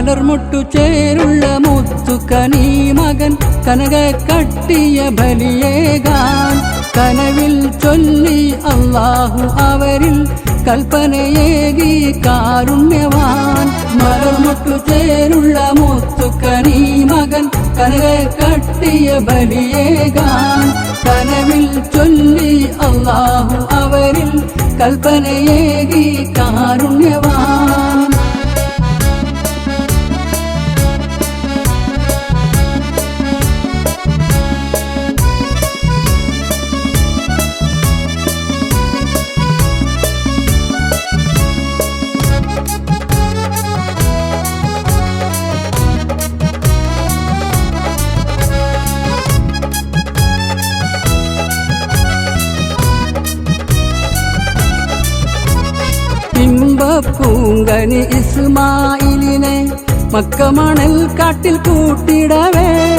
മലർമുട്ടു ചേരുള്ള മുത്തുക്കനീ മകൻ. കനക കട്ടിയ ബലിയേകാൻ. കനവിൽ ചൊല്ലി അള്ളാഹു അവരിൽ കൽപ്പനയേകി കാരുണ്യവാൻ. മലർമുട്ടു ചേരുള്ള മുത്തുക്കനീ മകൻ. കനക കട്ടിയ ബലിയേകാൻ. കനവിൽ ചൊല്ലി അള്ളാഹു അവരിൽ കൽപ്പനയേകി പൂങ്കനി ഇസ്മായിലിനെ മക്കമണൽ കാട്ടിൽ കൂട്ടിടവേ.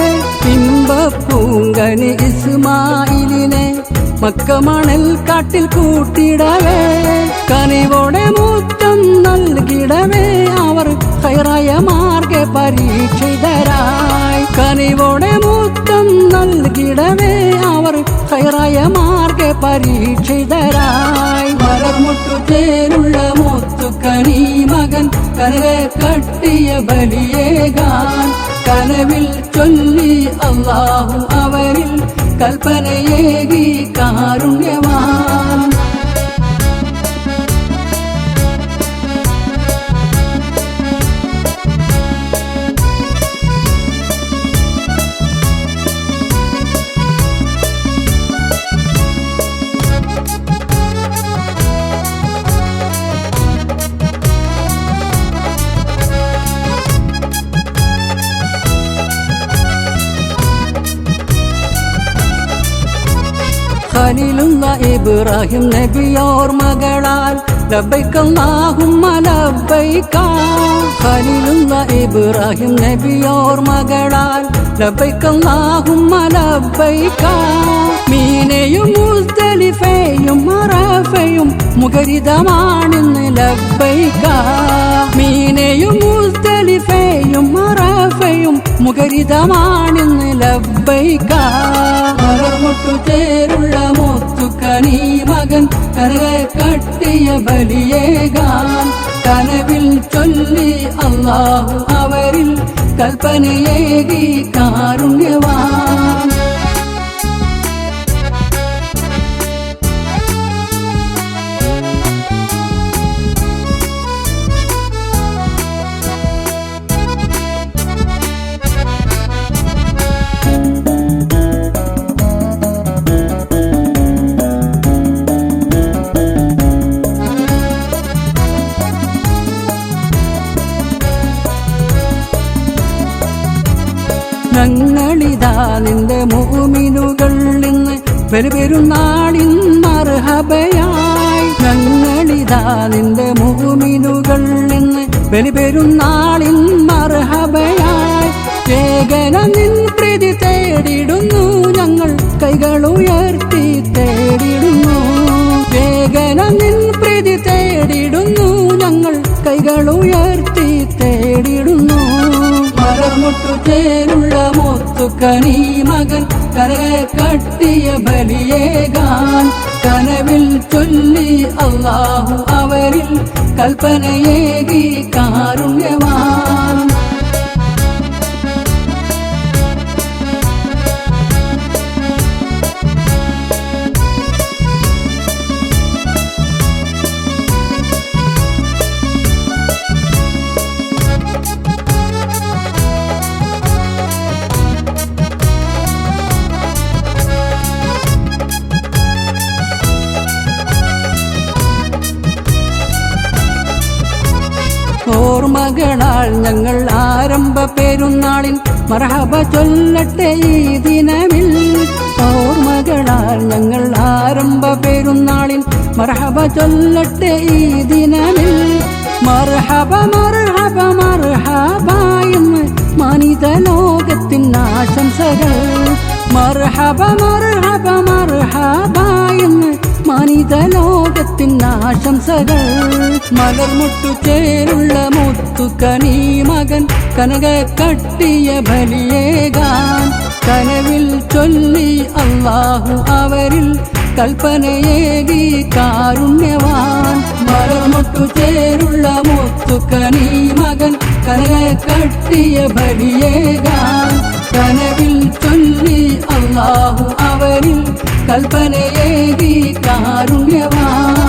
പൂങ്കനി ഇസ്മായിലിനെ മക്കമണൽ കാട്ടിൽ കൂട്ടിടവേ. കനിവോടെ മൂറ്റം നൽകിടവേ. അവർ ഹൈറായ മാർഗ പരീക്ഷിതരായി. കനിവോടെ മൂത്തം നൽകിടവേ. അവർ ഹൈറായ മാർഗ പരീക്ഷിതരായി. മലർമുട്ടു ചേരുള്ള മുത്തുക്കണി മകൻ കനക കട്ടിയ ബലിയേകാൻ കനവിൽ ചൊല്ലി അള്ളാഹു അവരിൽ കൽപ്പനയേകി കാരുണ്യവാൻ ഖലീലുള്ള ഇബ്രാഹിം നബിയോർ മകളാൽ ലബൈക്കല്ലാഹുമ്മ ലബൈക്ക ഖലീലുള്ള ഇബ്രാഹിം നബിയോർ മകളാൽ ലബൈക്കല്ലാഹുമ്മ ലബൈക്ക മീനയും മുസ്തലിഫയും മറഫയും മുഖരിതമാണെന്ന് ലബൈക്ക മീനയും മുസ്തലിഫയും മറഫയും മുഖരിതമാണെന്ന് ലബൈക്ക മലർമുട്ടു ചേരുള്ള മുത്തുക്കണി മകൻ കനക കട്ടിയ ബലിയേകാൻ കനവിൽ ചൊല്ലി അള്ളാഹു അവരിൽ കൽപ്പനയേകി കാരുണ്യവാൻ. മൂമിനുകൾ നിന്ന് പെരുപെരുന്നാളിൻ മർഹബയായി ഞങ്ങളിതാ നിന്റെ മോമിനുകൾ നിന്ന് ബലിപെരുന്നാളിൻ മർഹബയായി. ഏകന നിൻ പ്രീതി തേടിടുന്നു ഞങ്ങൾ കൈകൾ ഉയർത്തി തേടിടുന്നു. ഏകന നിൻ പ്രീതി തേടിടുന്നു ഞങ്ങൾ കൈകൾ ഉയർത്തി തേടിടുന്നു. മലർമുട്ടു ചേരുള്ള മുത്തുക്കണി മകൻ കരക കട്ടിയ ബലിയേകാൻ. കനവിൽ ചൊല്ലി അള്ളാഹു അവരിൽ കൽപ്പനയേകി കാരുണ്യവാൻ. ഞങ്ങൾ ആരംഭ പെരുന്നാളിൽ മറഹബ ചൊല്ലട്ടെ ഈ ദിനമിൽ. ഓർമ്മകളാൽ ഞങ്ങൾ ആരംഭ പെരുന്നാളിൽ മറഹബ ചൊല്ലട്ടെ ഈ ദിനമിൽ. മർഹബ മർഹബ മർഹബ മനിത ലോകത്തിൻ ആശംസകൾ. മർഹബ മർഹബ മർഹബ മനിത ലോക ഭാഗ്യത്തിൻ ആശംസകൾ മലർമുട്ടു ചേരുള്ള മുത്തുക്കനീ മകൻ. കനക കട്ടിയ ബലിയേകാൻ. കനവിൽ ചൊല്ലി അള്ളാഹു അവരിൽ കൽപ്പനയേകി കാരുണ്യവാൻ. മലർമുട്ടു ചേരുള്ള മുത്തുക്കണി മകൻ. കനക കട്ടിയ ബലിയേകാൻ. കനവിൽ ചൊല്ലി അള്ളാഹു അവരിൽ കൽപ്പനയേകി കാരുണ്യവാൻ